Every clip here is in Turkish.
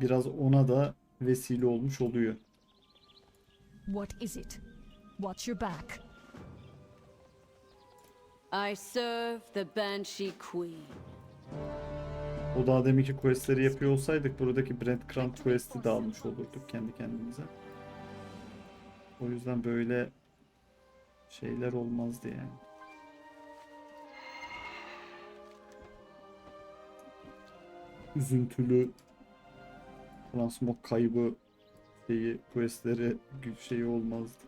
biraz ona da vesile olmuş oluyor. What is it? Watch your back. I serve the Banshee Queen. O daha deminki questleri yapıyor olsaydık buradaki Brent Grant quest'i de almış olurduk kendi kendimize. O yüzden böyle şeyler olmazdı yani. Üzüntülü transmog kaybı şeyi questleri şeyi olmazdı.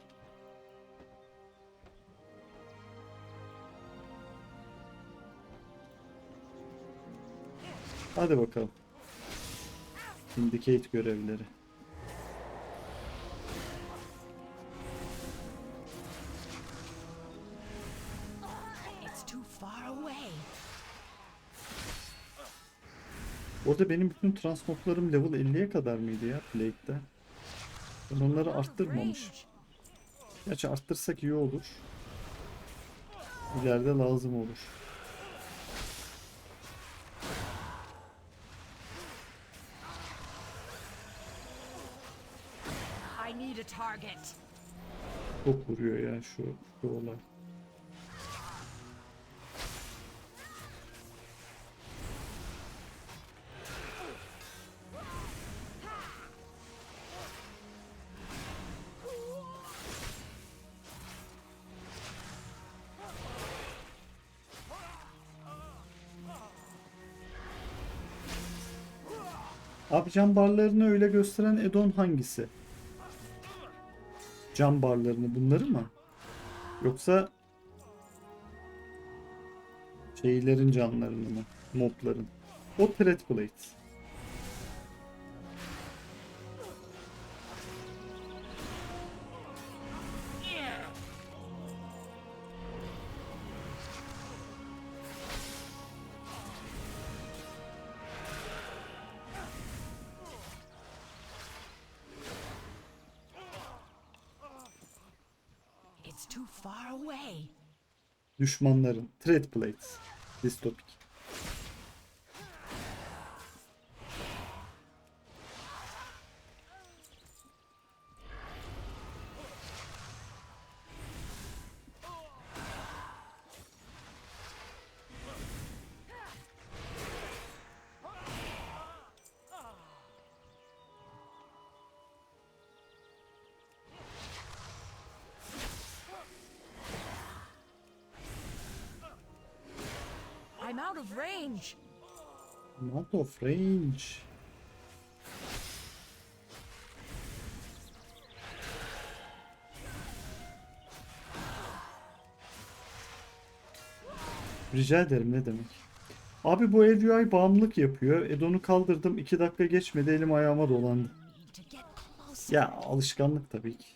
Hadi bakalım. Indicate görevleri. It's too far away. Orada benim bütün transmoglarım level 50'ye kadar mıydı ya Plague'de? Ben onları arttırmamış. Gerçi arttırsak iyi olur. İleride lazım olur. Çok vuruyor ya şu, şu olay. Cam barlarını öyle gösteren Edon hangisi? Cam barlarını bunları mı? Yoksa şeylerin canlarını mı? Mobların. O Threat Blade. Düşmanların. Threat Blades. Distopik. I'm out of range. Out of range. Rica ederim ne demek. Abi bu LUI bağımlılık yapıyor. Edon'u kaldırdım. 2 dakika geçmedi elim ayağıma dolandı. Ya alışkanlık tabii ki.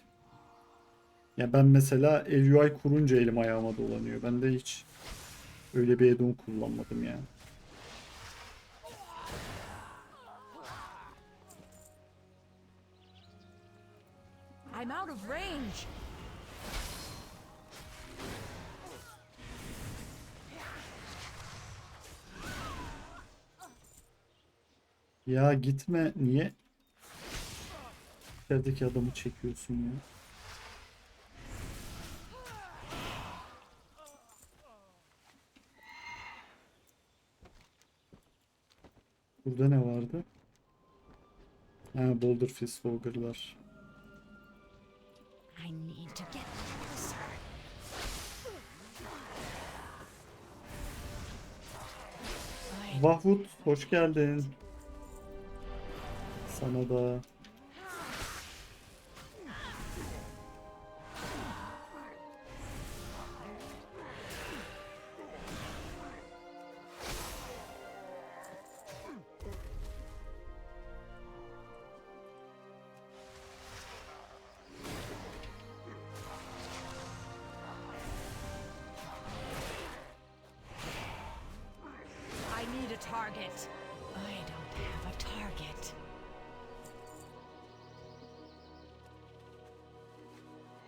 Ya ben mesela LUI kurunca elim ayağıma dolanıyor. Ben de hiç öyle bir Edon kullanmadım yani. I'm out of range. Ya gitme. Niye? İçerideki adamı çekiyorsun ya. Burada ne vardı? Ha Boulder Fist. I Vahvut hoş geldin. Sana da. Target. I don't have a target.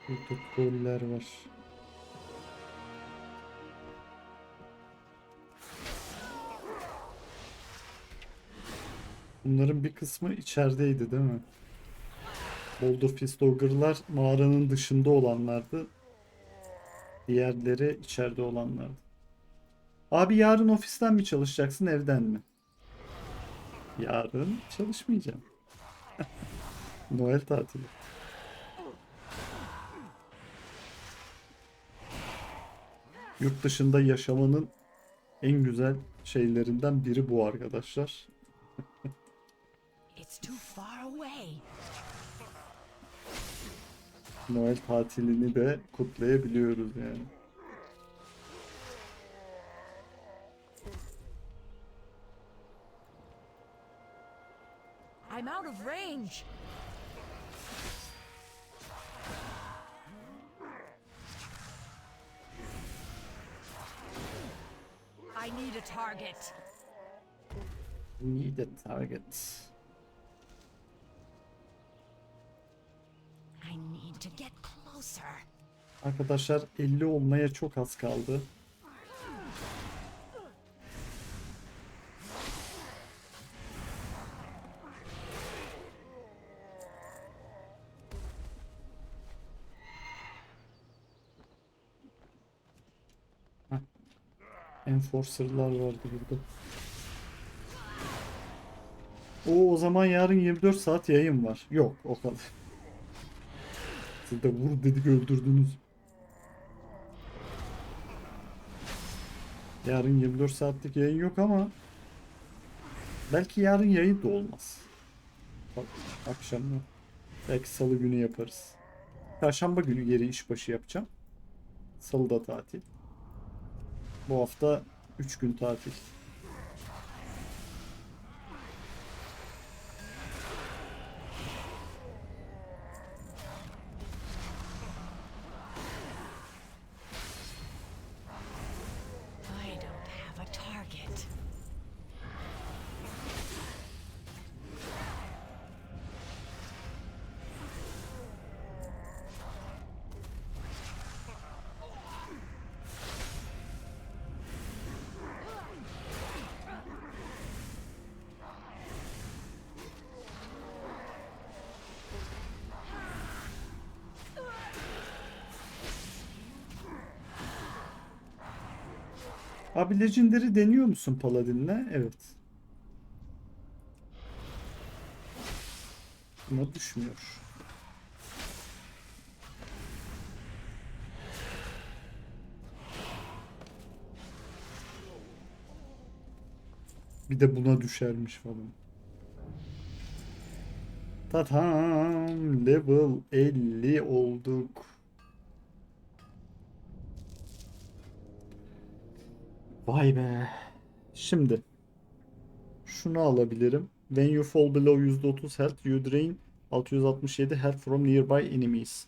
Burada troller var. Bunların bir kısmı içerideydi değil mi? Boulder Fist Ogre'lar mağaranın dışında olanlardı. Diğerleri içeride olanlardı. Abi yarın ofisten mi çalışacaksın evden mi? Yarın çalışmayacağım. Noel tatili. Yurt dışında yaşamanın en güzel şeylerinden biri bu arkadaşlar. It's too far away. Noel tatilini de kutlayabiliyoruz yani. I'm out of range. I need a target. Need a target. I need to get closer. Arkadaşlar 50 olmaya çok az kaldı. Enforcer'lar vardı burada. O o zaman yarın 24 saat yayın var. Yok o kadar. Siz de vur dedik öldürdünüz. Yarın 24 saatlik yayın yok ama belki yarın yayın da olmaz. Bak, akşamı belki salı günü yaparız. Perşembe günü geri işbaşı yapacağım. Salı da tatil. Bu hafta 3 gün tatil. Abi Legendary deniyor musun Paladin'le? Evet. Buna düşmüyor. Bir de buna düşermiş falan. Tatam level 50 olduk. Vay be. Şimdi şunu alabilirim. When you fall below %30 health, you drain 667 health from nearby enemies.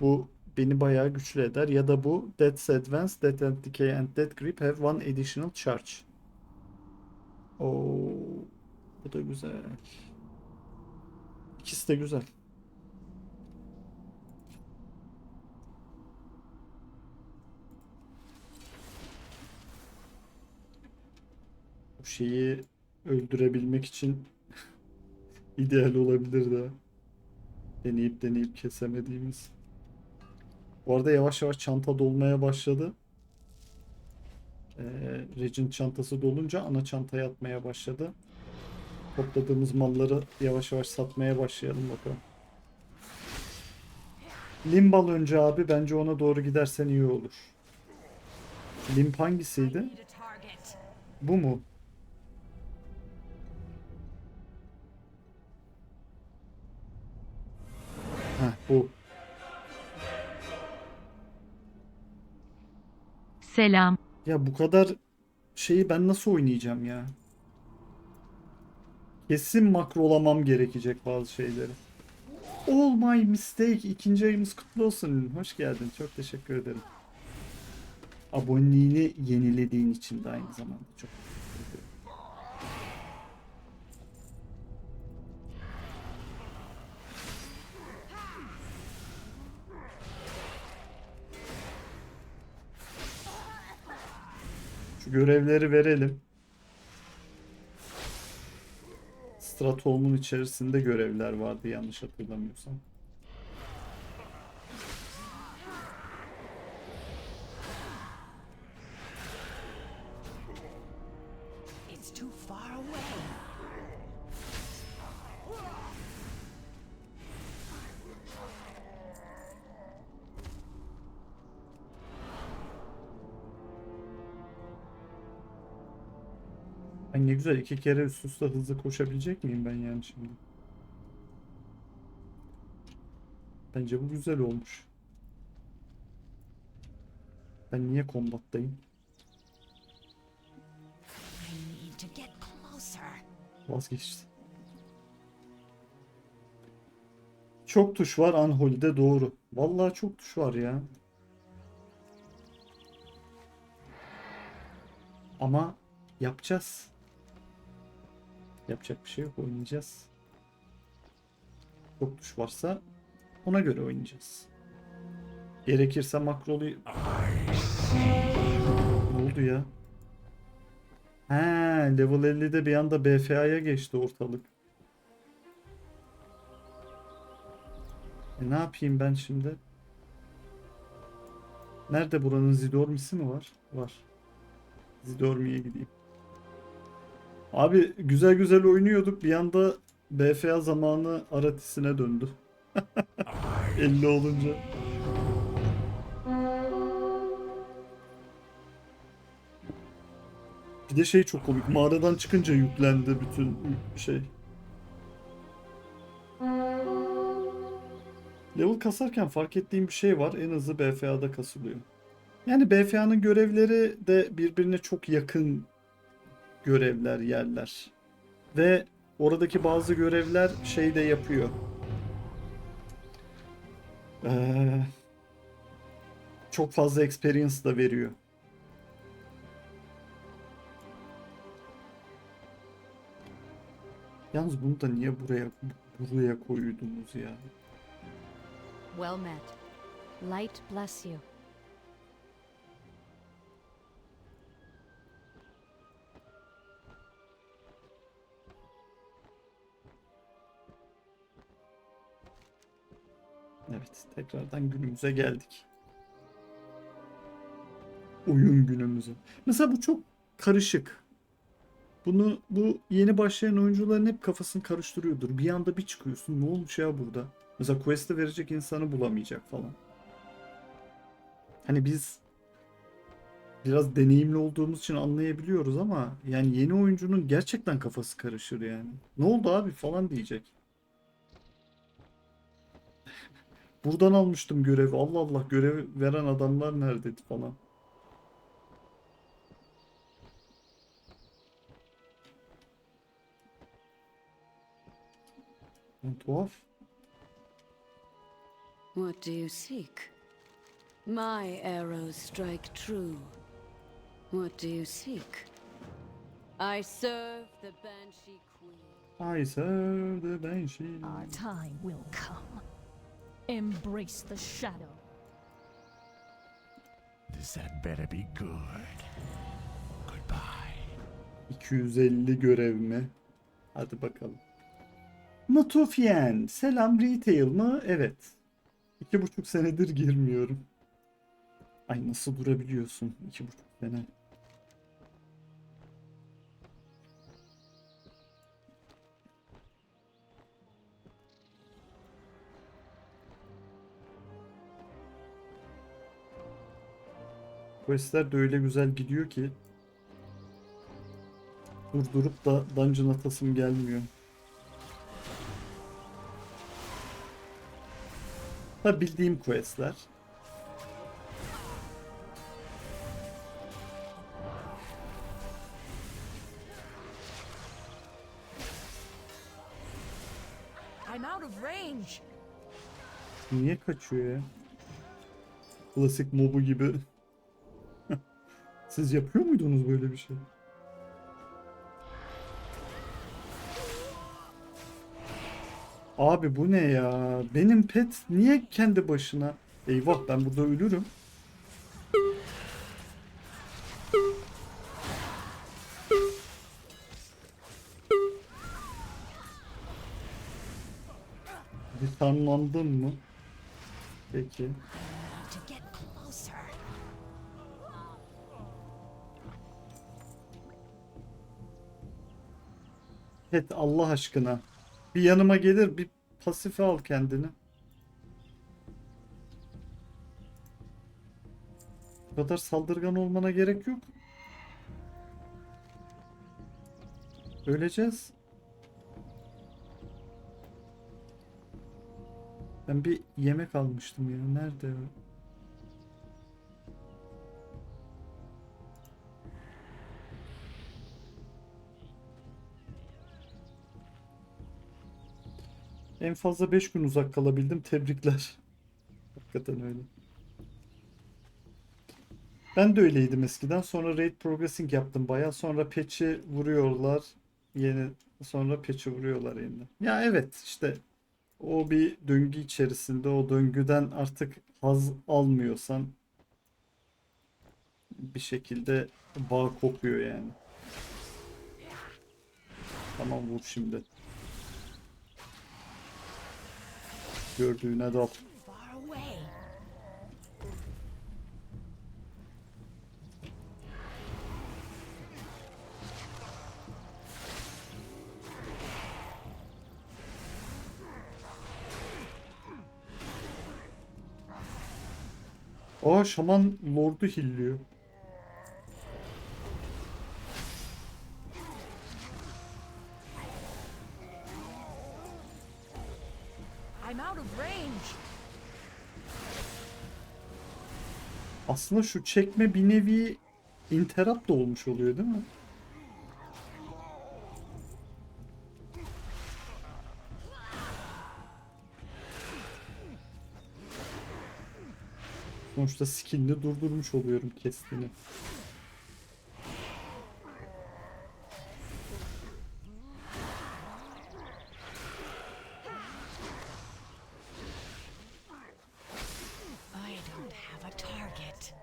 Bu beni bayağı güçlü eder. Ya da bu Death's Advance, Death and Decay and Death Grip have one additional charge. Oo, bu da güzel. İkisi de güzel. Bu şeyi öldürebilmek için ideal olabilir de. Deneyip deneyip kesemediğimiz. Bu arada yavaş yavaş çanta dolmaya başladı. Ee, Regent çantası dolunca ana çantaya atmaya başladı. Topladığımız malları yavaş yavaş satmaya başlayalım bakalım. Limbal önce abi bence ona doğru gidersen iyi olur. Limp hangisiydi? Bu mu? Bu. Selam. Ya bu kadar şeyi ben nasıl oynayacağım ya? Kesin makrolamam gerekecek bazı şeyleri. All my mistake. İkinci ayımız kutlu olsun. Hoş geldin. Çok teşekkür ederim. Aboneliğini yenilediğin için de aynı zamanda çok görevleri verelim. Stratholm'un içerisinde görevler vardı yanlış hatırlamıyorsam. Güzel iki kere üst üste hızlı koşabilecek miyim ben yani şimdi? Bence bu güzel olmuş. Ben niye kombattayım? I need to get closer. Vazgeçtim. Çok tuş var Unholy'de doğru. Vallahi çok tuş var ya. Ama yapacağız. Yapacak bir şey yok oynayacağız. Çok tuş varsa ona göre oynayacağız. Gerekirse makrolu... Ne oldu ya? He, level 50'de bir anda BFA'ya geçti ortalık. E ne yapayım ben şimdi? Nerede buranın Zidormisi mi var? Var. Zidormi'ye gideyim. Abi güzel güzel oynuyorduk. Bir anda BFA zamanı Aratis'ine döndü. 50 olunca. Bir de şey çok komik. Mağaradan çıkınca yüklendi bütün şey. Level kasarken fark ettiğim bir şey var. En hızlı BFA'da kasılıyor. Yani BFA'nın görevleri de birbirine çok yakın görevler, yerler. Ve oradaki bazı görevler şey de yapıyor. Ee, çok fazla experience da veriyor. Yalnız bunu da niye buraya buraya koydunuz ya? Well met. Light bless you. Evet, tekrardan günümüze geldik. Oyun günümüze. Mesela bu çok karışık. Bunu bu yeni başlayan oyuncuların hep kafasını karıştırıyordur. Bir anda bir çıkıyorsun. Ne olmuş ya burada? Mesela quest'e verecek insanı bulamayacak falan. Hani biz biraz deneyimli olduğumuz için anlayabiliyoruz ama yani yeni oyuncunun gerçekten kafası karışır yani. Ne oldu abi falan diyecek. Buradan almıştım görevi. Allah Allah görev veren adamlar neredeydi falan. Lan tuhaf. What do you seek? My arrows strike true. What do you seek? I serve the Banshee Queen. I serve the Banshee. Our time will come. Embrace the shadow. This had better be good. Goodbye. 250 görev mi? Hadi bakalım. Natufian. Selam retail mı? Evet. İki buçuk senedir girmiyorum. Ay nasıl durabiliyorsun? İki buçuk sene. Questler de öyle güzel gidiyor ki durdurup da dungeon atasım gelmiyor. Ha bildiğim questler. I'm out of range. Niye kaçıyor ya? Klasik mobu gibi. Siz yapıyor muydunuz böyle bir şey? Abi bu ne ya? Benim pet niye kendi başına? Eyvah ben burada ölürüm. Disarmlandın mı? Peki. Et Allah aşkına. Bir yanıma gelir bir pasife al kendini. Bu kadar saldırgan olmana gerek yok. Öleceğiz. Ben bir yemek almıştım ya. Nerede En fazla 5 gün uzak kalabildim. Tebrikler. Hakikaten öyle. Ben de öyleydim eskiden. Sonra raid progressing yaptım bayağı. Sonra patch'i vuruyorlar. Yeni sonra patch'i vuruyorlar yeniden. Ya evet işte o bir döngü içerisinde o döngüden artık haz almıyorsan bir şekilde bağ kopuyor yani. Tamam vur şimdi. Gördüğüne dal. Aa şaman lordu hilliyor. Aslında şu çekme bir nevi interrupt da olmuş oluyor değil mi? Sonuçta skill'ini durdurmuş oluyorum kestiğini. I don't have a target.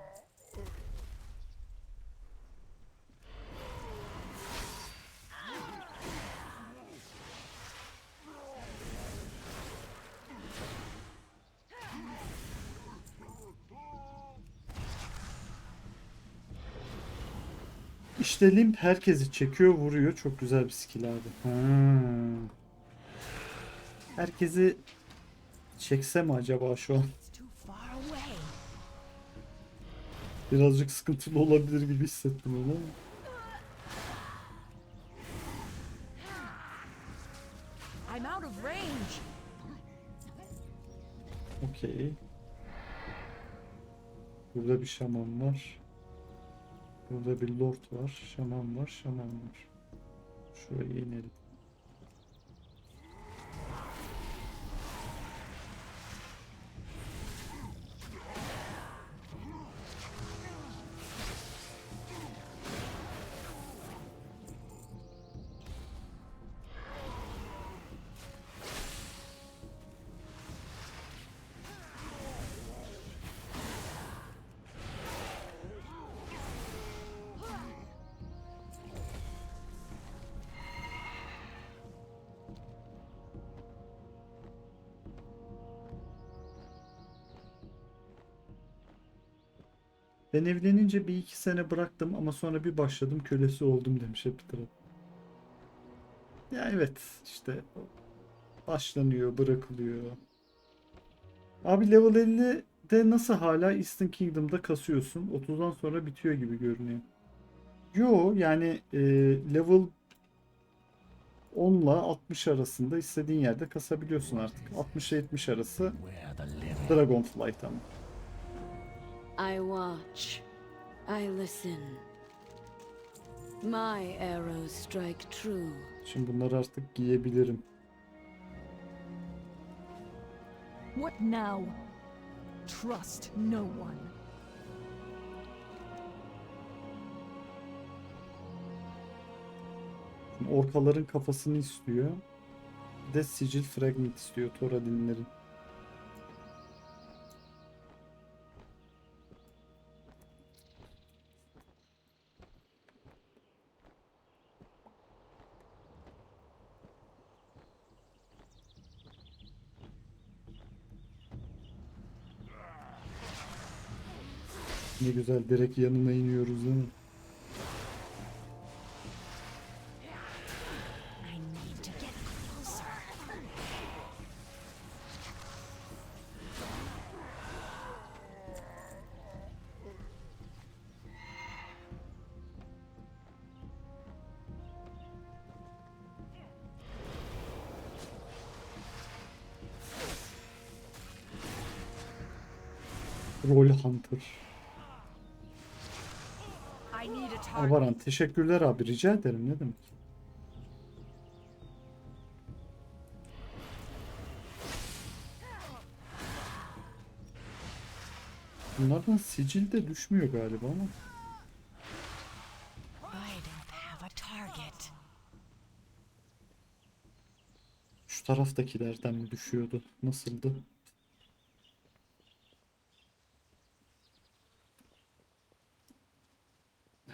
İşte limp herkesi çekiyor vuruyor. Çok güzel bir skill abi. Ha. Herkesi çekse mi acaba şu an? Birazcık sıkıntılı olabilir gibi hissettim onu ama. Okey. Burada bir şaman var. Burada bir lord var. Şaman var. Şaman var. Şuraya inelim. Ben evlenince bir iki sene bıraktım ama sonra bir başladım kölesi oldum demiş Epitra. Ya evet işte başlanıyor bırakılıyor. Abi level 50'de nasıl hala Eastern Kingdom'da kasıyorsun? 30'dan sonra bitiyor gibi görünüyor. Yo yani e, level 10 ile 60 arasında istediğin yerde kasabiliyorsun artık. 60 ile 70 arası Dragonflight ama. I watch. I listen. My arrows strike true. Şimdi bunları artık giyebilirim. What now? Trust no one. Orkaların kafasını istiyor. Bir de sicil fragment istiyor Thoradinlerin. Güzel direkt yanına iniyoruz değil mi? Roll Hunter. Avaran teşekkürler abi rica ederim ne demek. Bunlardan sicil de düşmüyor galiba ama. Şu taraftakilerden mi düşüyordu? Nasıldı?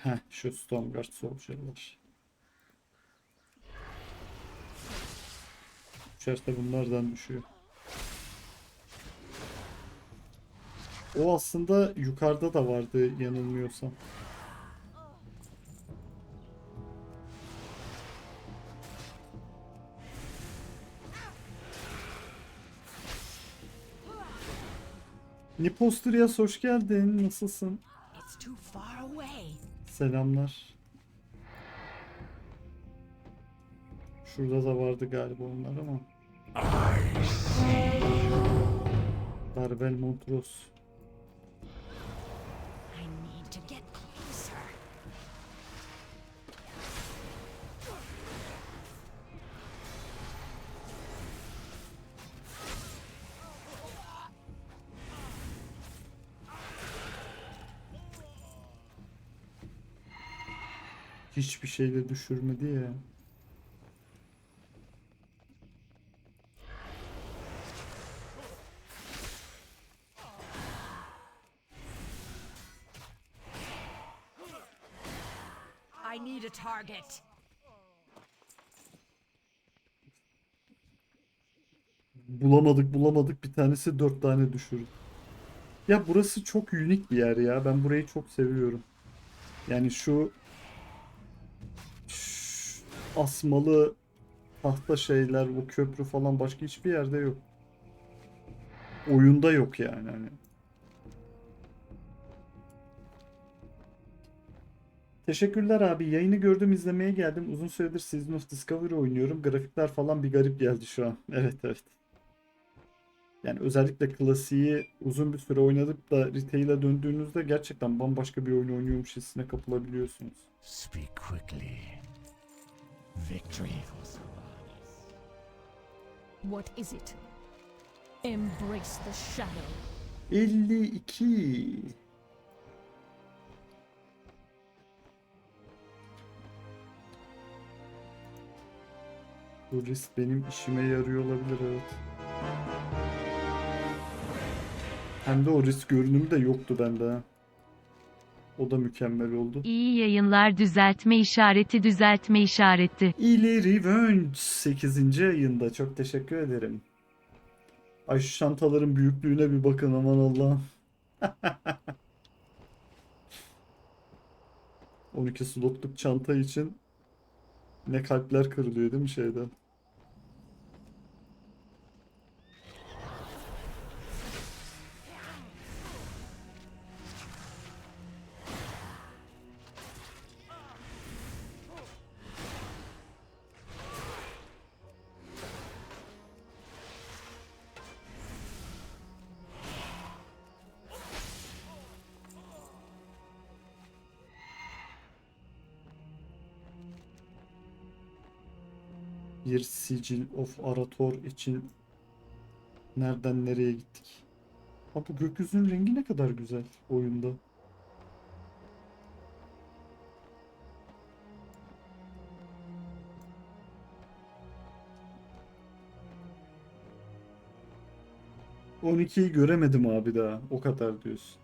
Heh, şu Stormguard Soldier'lar. İçeride bunlardan düşüyor. O aslında yukarıda da vardı yanılmıyorsam. Nipostrias hoş geldin. Nasılsın? Selamlar. Şurada da vardı galiba onlar ama. Barbel Montrose. Hiçbir şeyle düşürmedi ya. I need a target. Bulamadık bulamadık bir tanesi dört tane düşürdü. Ya burası çok unik bir yer ya. Ben burayı çok seviyorum. Yani şu asmalı tahta şeyler, bu köprü falan başka hiçbir yerde yok. Oyunda yok yani hani. Teşekkürler abi. Yayını gördüm izlemeye geldim. Uzun süredir Season of Discovery oynuyorum. Grafikler falan bir garip geldi şu an. Evet evet. Yani özellikle klasiği uzun bir süre oynadık da retail'e döndüğünüzde gerçekten bambaşka bir oyun oynuyormuş hissine kapılabiliyorsunuz. Speak quickly. Victory for Sylvanas. What is it? Embrace the shadow. 52. Bu risk benim işime yarıyor olabilir evet. Hem de o risk görünümü de yoktu bende ha. O da mükemmel oldu. İyi yayınlar düzeltme işareti düzeltme işareti. İli Revenge 8. ayında çok teşekkür ederim. Ay şu çantaların büyüklüğüne bir bakın aman Allah'ım. 12 slotluk çanta için ne kalpler kırılıyor değil mi şeyden? Bir Sigil of Arator için nereden nereye gittik? Ha bu gökyüzünün rengi ne kadar güzel oyunda. ...12'yi göremedim abi daha. O kadar diyorsun.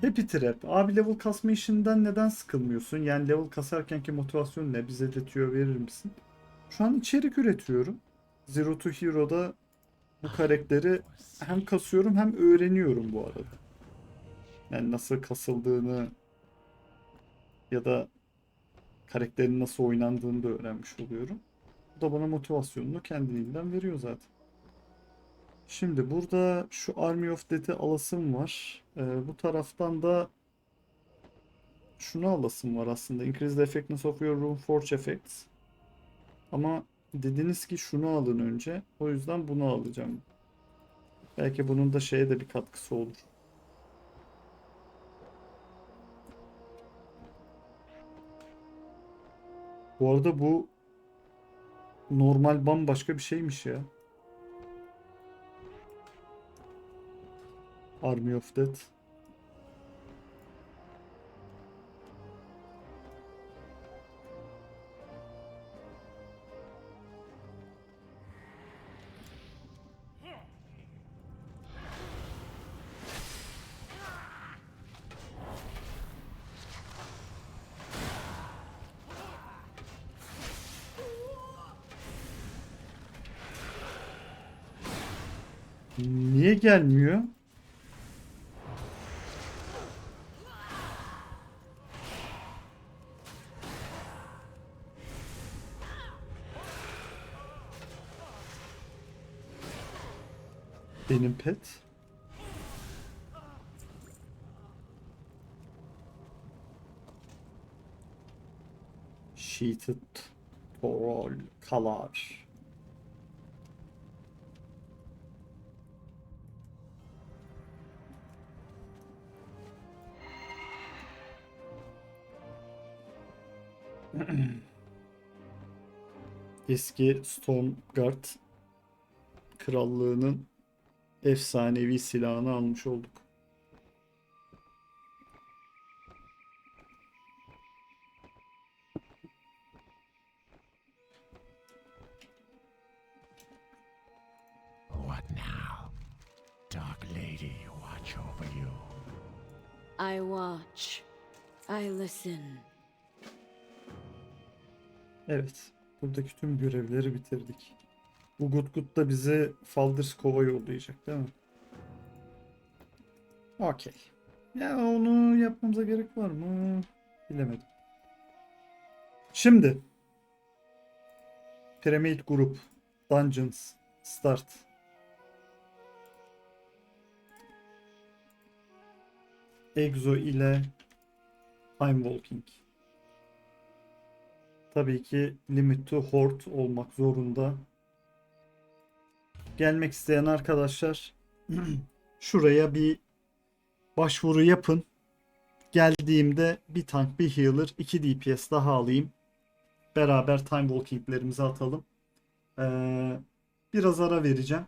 Happy Trap. Abi level kasma işinden neden sıkılmıyorsun? Yani level kasarkenki motivasyon ne? Bize de tüyo verir misin? Şu an içerik üretiyorum. Zero to Hero'da bu karakteri hem kasıyorum hem öğreniyorum bu arada. Yani nasıl kasıldığını ya da karakterin nasıl oynandığını da öğrenmiş oluyorum. Bu da bana motivasyonunu kendiliğinden veriyor zaten. Şimdi burada şu Army of Death'i alasım var. Ee, bu taraftan da şunu alasım var aslında. Increase the effectiveness of your room forge effects. Ama dediniz ki şunu alın önce. O yüzden bunu alacağım. Belki bunun da şeye de bir katkısı olur. Bu arada bu normal bambaşka bir şeymiş ya. Army of Death. Gelmiyor? Benim pet. Sheeted Troll Kalar. Eski Stormguard krallığının efsanevi silahını almış olduk. Evet. Buradaki tüm görevleri bitirdik. Bu Gutgut da bize Falders Kova yollayacak değil mi? Okey. Ya onu yapmamıza gerek var mı? Bilemedim. Şimdi. Pyramid Group. Dungeons. Start. Exo ile Time Walking. Tabii ki Limit to Horde olmak zorunda. Gelmek isteyen arkadaşlar şuraya bir başvuru yapın. Geldiğimde bir tank, bir healer, 2 DPS daha alayım. Beraber time walking'lerimizi atalım. Ee, biraz ara vereceğim.